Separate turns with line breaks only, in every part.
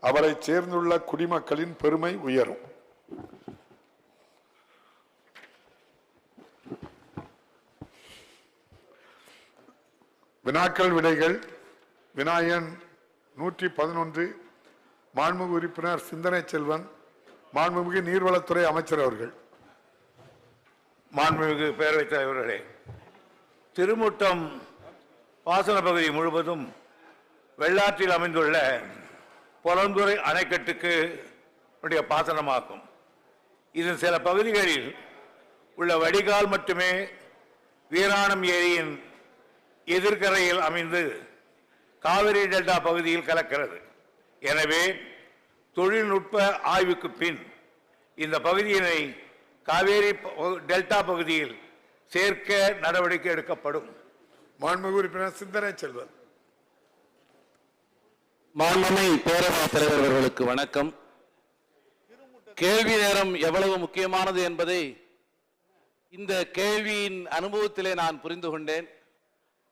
அவரை சேர்ந்துள்ள குடிமக்களின் பெருமை உயரும். வினாக்கள் விடைகள் வினாயன் நூற்றி பதினொன்று மாண்புமிகு உறுப்பினர் சிந்தனை செல்வன் மாண்புமிகு நீர்வளத்துறை அமைச்சர் அவர்கள்.
மாண்புமிகு பேரவைத் தலைவர்களே திருமுட்டம் பாசன பகுதி முழுவதும் வெள்ளாற்றில் அமைந்துள்ள பொலந்துறை அணைக்கட்டுக்கு உடைய பாசனமாகும். இதன் சில பகுதிகளில் உள்ள வடிகால் மட்டுமே வீராணம் ஏரியின் எதிர்கரையில் அமைந்து காவிரி டெல்டா பகுதியில் கலக்கிறது. எனவே தொழில்நுட்ப ஆய்வுக்கு பின் இந்த பகுதியினை காவேரி டெல்டா பகுதியில் சேர்க்க நடவடிக்கை எடுக்கப்படும்.
மாண்பு உறுப்பினர் சிந்தனை செல்வன்.
மாண்புமை பேரவைத் தலைவர் அவர்களுக்கு வணக்கம். கேள்வி நேரம் எவ்வளவு முக்கியமானது என்பதை இந்த கேள்வியின் அனுபவத்திலே நான் புரிந்து கொண்டேன்.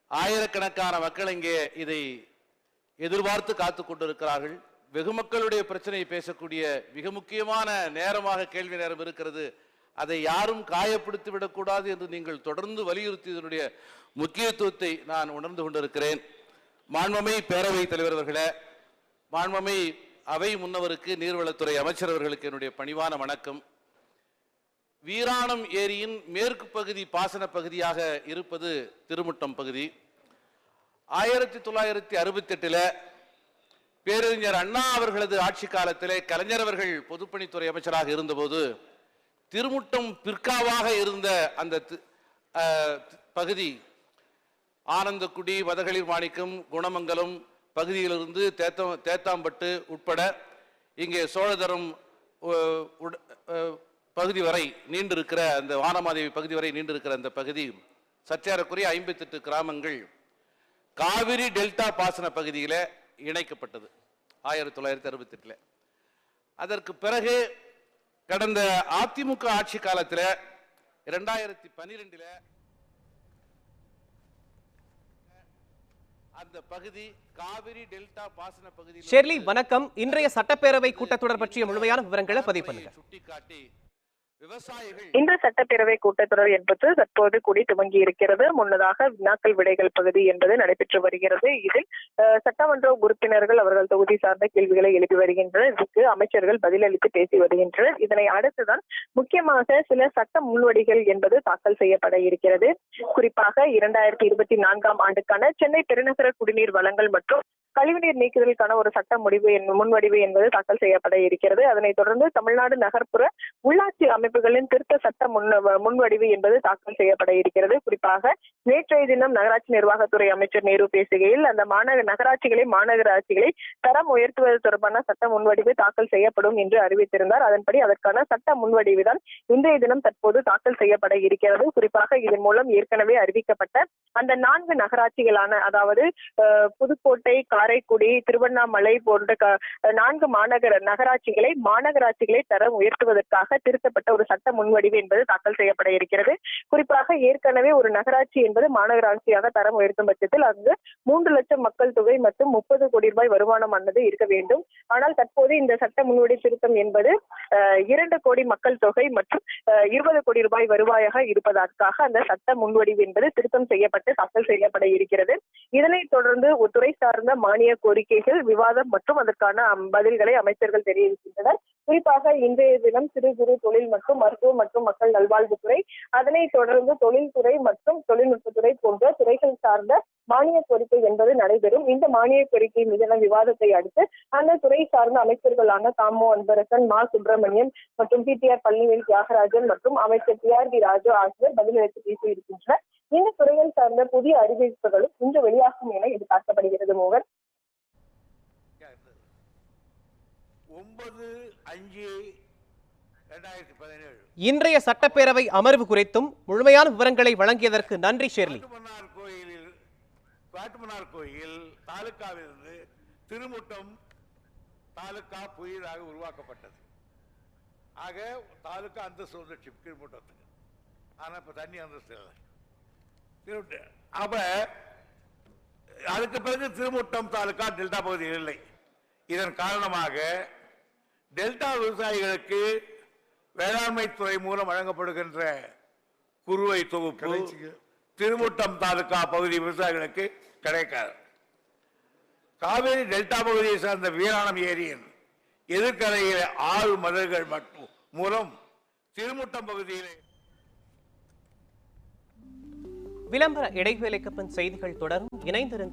ஆயிரக்கணக்கான மக்கள் இங்கே இதை எதிர்பார்த்து காத்து கொண்டிருக்கிறார்கள். வெகு மக்களுடைய பிரச்சனையை பேசக்கூடிய மிக முக்கியமான நேரமாக கேள்வி நேரம் இருக்கிறது. அதை யாரும் காயப்படுத்தி விடக்கூடாது என்று நீங்கள் தொடர்ந்து வலியுறுத்தியதனுடைய முக்கியத்துவத்தை நான் உணர்ந்து கொண்டிருக்கிறேன். மாண்புமை பேரவைத் தலைவர் அவர்களே மாண்புமை அவை முன்னவருக்கு நீர்வளத்துறை அமைச்சர் அவர்களுக்கு என்னுடைய பணிவான வணக்கம். வீராணம் ஏரியின் மேற்கு பகுதி பாசன பகுதியாக இருப்பது திருமுட்டம் பகுதி. ஆயிரத்தி தொள்ளாயிரத்தி அறுபத்தெட்டில் பேரறிஞர் அண்ணா அவர்களது ஆட்சி காலத்திலே கலைஞர் அவர்கள் பொதுப்பணித்துறை அமைச்சராக இருந்தபோது திருமுட்டம் பிற்காவாக இருந்த அந்த தி- பகுதி ஆனந்தக்குடி வதகளிர் மாணிக்கம் குணமங்கலம் பகுதியிலிருந்து தேத்தம் தேத்தாம்பட்டு உட்பட இங்கே சோழதரம் உட- பகுதி வரை நீண்டிருக்கிற அந்த வானமாதேவி பகுதி வரை நீண்டிருக்கிற அந்த பகுதி சற்றேறக்குறைய ஐம்பத்தெட்டு கிராமங்கள் காவிரி டெல்டா பாசன பகுதியில் இணைக்கப்பட்டது ஆயிரத்தி தொள்ளாயிரத்தி அறுபத்தெட்டில். அதற்கு பிறகு கடந்த அதிமுக ஆட்சி காலத்தில் இரண்டாயிரத்தி பன்னிரெண்டில் அந்த பகுதி காவிரி டெல்டா பாசன பகுதியில்
ஷெர்லி வணக்கம். இன்றைய சட்டப்பேரவை கூட்டத்தொடர் பற்றிய முழுமையான விவரங்களை பதிவு பண்ணுங்க.
இன்று
இந்த சட்டப்பேரவை கூட்டத்தொடர் என்பது தற்போது கூடி துவங்கி இருக்கிறது. முன்னதாக வினாக்கள் விடைகள் பகுதி என்பது நடைபெற்று வருகிறது. இதில் சட்டமன்ற உறுப்பினர்கள் அவர்கள் தொகுதி சார்ந்த கேள்விகளை எழுப்பி வருகின்றனர். இதுக்கு அமைச்சர்கள் பதிலளித்து பேசி வருகின்றனர். இதனை அடுத்துதான் முக்கியமாக சில சட்ட முன்வடிகள் என்பது தாக்கல் செய்யப்பட இருக்கிறது. குறிப்பாக இரண்டாயிரத்தி இருபத்தி நான்காம் ஆண்டுக்கான சென்னை பெருநகர குடிநீர் வளங்கள் மற்றும் கழிவுநீர் நீக்குதலுக்கான ஒரு சட்ட முடிவு முன்வடிவு என்பது தாக்கல் செய்யப்பட இருக்கிறது. அதனைத் தொடர்ந்து தமிழ்நாடு நகர்ப்புற உள்ளாட்சி அமைப்புகளின் திருத்த சட்ட முன் முன்வடிவு என்பது தாக்கல் செய்யப்பட இருக்கிறது. குறிப்பாக நேற்றைய தினம் நகராட்சி நிர்வாகத்துறை அமைச்சர் நேரு பேசுகையில் அந்த மாநகர நகராட்சிகளை மாநகராட்சிகளை தரம் உயர்த்துவது தொடர்பான சட்ட முன்வடிவு தாக்கல் செய்யப்படும் என்று அறிவித்திருந்தார். அதன்படி அதற்கான சட்ட முன்வடிவு தான் இன்றைய தினம் தற்போது தாக்கல் செய்யப்பட இருக்கிறது. குறிப்பாக இதன் மூலம் ஏற்கனவே அறிவிக்கப்பட்ட அந்த நான்கு நகராட்சிகளான அதாவது புதுக்கோட்டை காரைக்குடி திருவண்ணாமலை போன்ற நான்கு மாநகர நகராட்சிகளை மாநகராட்சிகளை தரம் உயர்த்துவதற்காக திருத்தப்பட்ட ஒரு சட்ட முன்வடிவு என்பது தாக்கல் செய்யப்பட இருக்கிறது. குறிப்பாக ஏற்கனவே ஒரு நகராட்சி என்பது மாநகராட்சியாக தரம் உயர்த்தும் பட்சத்தில் அங்கு மூன்று லட்சம் மக்கள் தொகை மற்றும் முப்பது கோடி ரூபாய் வருமானம் ஆனது இருக்க வேண்டும். ஆனால் தற்போது இந்த சட்ட முன்வடி திருத்தம் என்பது இரண்டு கோடி மக்கள் தொகை மற்றும் இருபது கோடி ரூபாய் வருவாயாக இருப்பதற்காக அந்த சட்ட முன்வடிவு என்பது திருத்தம் செய்யப்பட்ட தாக்கல் செய்யப்பட இருக்கிறது. இதனைத் தொடர்ந்து ஒத்துறை துறை சார்ந்த மானிய கோரிக்கைகள் விவாதம் மற்றும் அதற்கான பதில்களை அமைச்சர்கள் தெரிவிக்கின்றனர். குறிப்பாக இன்றைய தினம் சிறு குறு தொழில் மற்றும் மருத்துவம் மற்றும் மக்கள் நல்வாழ்வுத்துறை அதனைத் தொடர்ந்து தொழில்துறை மற்றும் தொழில்நுட்பத்துறை போன்ற துறைகள் சார்ந்த மானிய கோரிக்கை என்பது நடைபெறும். இந்த மானிய கோரிக்கை மீதான விவாதத்தை அடுத்து அந்த துறை சார்ந்த அமைச்சர்களான தாமோ அன்பரசன் மா சுப்பிரமணியன் மற்றும் பிடிஆர் பழனிவேல் தியாகராஜன் மற்றும் அமைச்சர் டி ஆர் டி ராஜு ஆகியோர் பதிலளித்து பேசியிருக்கின்றனர். இந்த துறையில் சார்ந்த புதிய அறிவிப்புகளும் இன்று வெளியாகும் என எதிர்பார்க்கப்படுகிறது மோகன்.
இன்றைய சட்டப்பேரவை அமர்வு குறித்தும் முழுமையான விவரங்களை வழங்கியதற்கு நன்றி ஷெர்லி.
கோயிலில் காட்டுமன்னார் கோயில் தாலுக்காவிலிருந்து திருமுட்டம் தாலுக்கா புதிதாக உருவாக்கப்பட்டது. ஆக தாலுக்கா அந்தஸ்து வந்துச்சு திருமுட்டத்துக்கு. ஆனால் இப்போ தண்ணி அந்தஸ்து இல்லை. திருமுட்ட அப்ப அதுக்கு பிறகு திருமுட்டம் தாலுக்கா டெல்டா பகுதியில் இல்லை. இதன் காரணமாக டெல்டா விவசாயிகளுக்கு வேளாண்மை துறை மூலம் வழங்கப்படுகின்ற குறுவை தொகுப்பு. திருமுட்டம் தாலுகா பகுதி விவசாயிகளுக்கு கிடைக்காது. காவேரி டெல்டா பகுதியை சார்ந்த வீராணம் ஏரியின் எதிர்கரையில் ஆறு மதகுகள் மட்டும் மூலம் திருமுட்டம் பகுதியிலே
விளம்பர இடைவேளைக்கு பின் செய்திகள் தொடரும். இணைந்திருங்கள்.